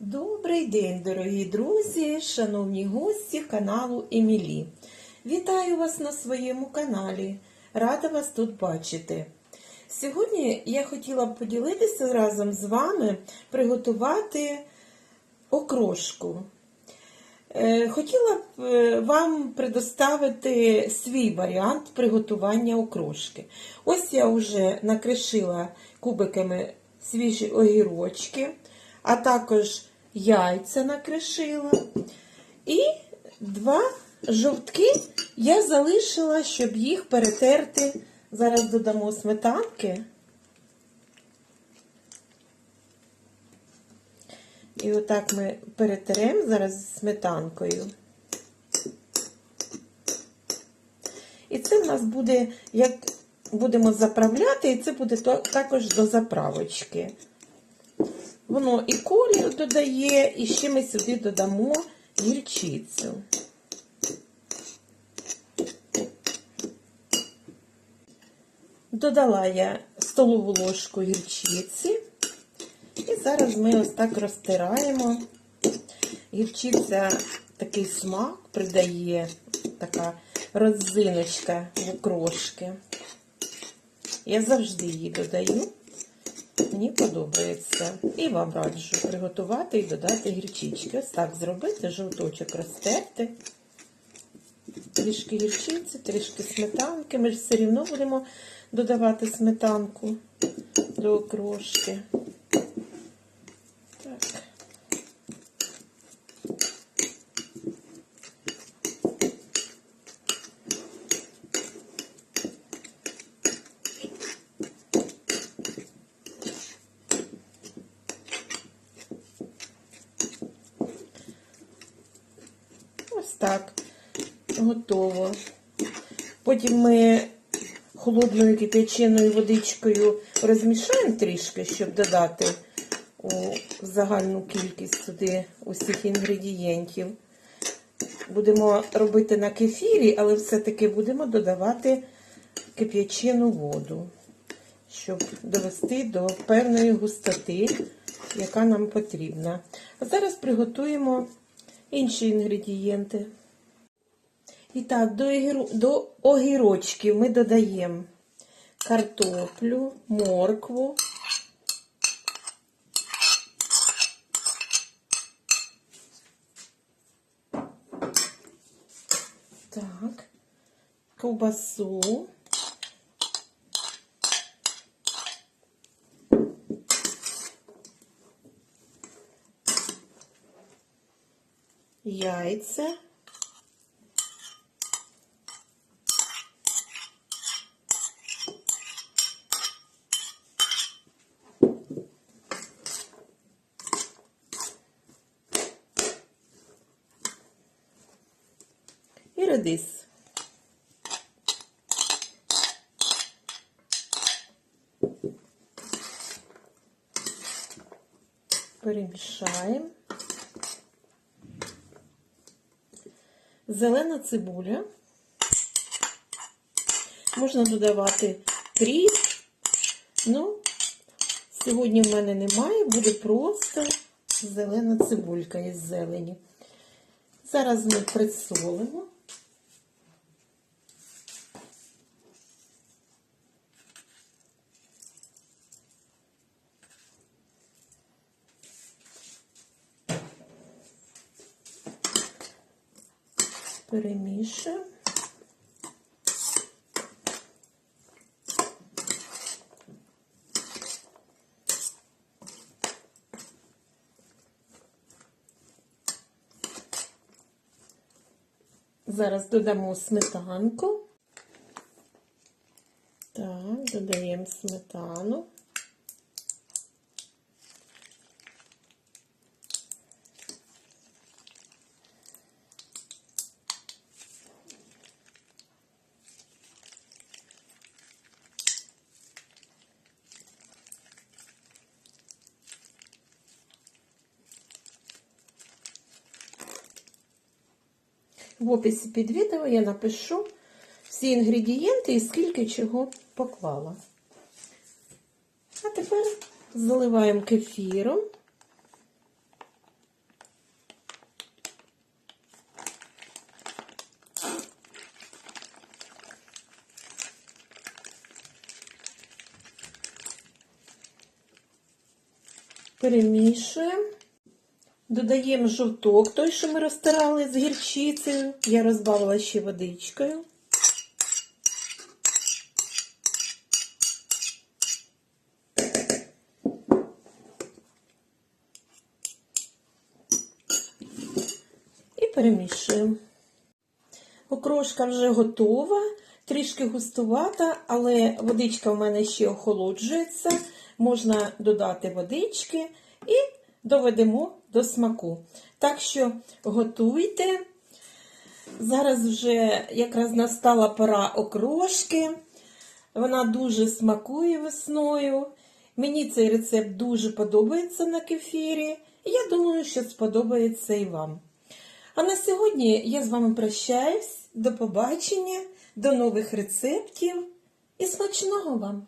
Добрий день, дорогі друзі, шановні гості каналу Емілі. Вітаю вас на своєму каналі. Рада вас тут бачити. Сьогодні я хотіла б поділитися разом з вами приготувати окрошку. Е, Хотіла б е, вам предоставити свій варіант приготування окрошки. Ось я вже накришила кубиками свіжі огірочки, а також яйця накришила. І два жовтки я залишила, щоб їх перетерти. Зараз додамо сметанки. І отак ми перетеремо зараз сметанкою. І це в нас буде, як будемо заправляти, і це буде також до заправочки. Воно і колір додає, і ще ми сюди додамо гірчицю. Додала я столову ложку гірчиці. І зараз ми ось так розтираємо. Гірчиця такий смак придає, така родзиночка в окрошки. Я завжди її додаю. Мені подобається. І вам раджу приготувати і додати гірчички. Ось так зробити, жовточок розтерти. Трішки гірчиці, трішки сметанки. Ми ж все рівно будемо додавати сметанку до окрошки. Так. Готово. Потім ми холодною кип'яченою водичкою розмішаємо трішки, щоб додати у загальну кількість сюди усіх інгредієнтів. Будемо робити на кефірі, але все-таки будемо додавати кип'ячену воду, щоб довести до певної густоти, яка нам потрібна. А зараз приготуємо інші інгредієнти. І так, до, огіро... до огірочків ми додаємо картоплю, моркву, Так, ковбасу. Яйця. І редис. Перемішаємо. Зелена цибуля. Можна додавати кріп. Ну, сьогодні в мене немає, буде просто зелена цибулька із зелені. Зараз ми присолимо. Перемішуємо. Зараз додамо сметанку. Так, додаємо сметану. В описі під відео я напишу всі інгредієнти і скільки чого поклала. А тепер заливаємо кефіром. Перемішуємо. Додаємо жовток, той, що ми розтирали з гірчицею. Я розбавила ще водичкою. І перемішуємо. Окрошка вже готова, трішки густувата, але водичка в мене ще охолоджується. Можна додати водички і доведемо до смаку. Так що готуйте. Зараз вже якраз настала пора окрошки. Вона дуже смакує весною. Мені цей рецепт дуже подобається на кефірі. І я думаю, що сподобається і вам. А на сьогодні я з вами прощаюсь. До побачення, до нових рецептів і смачного вам!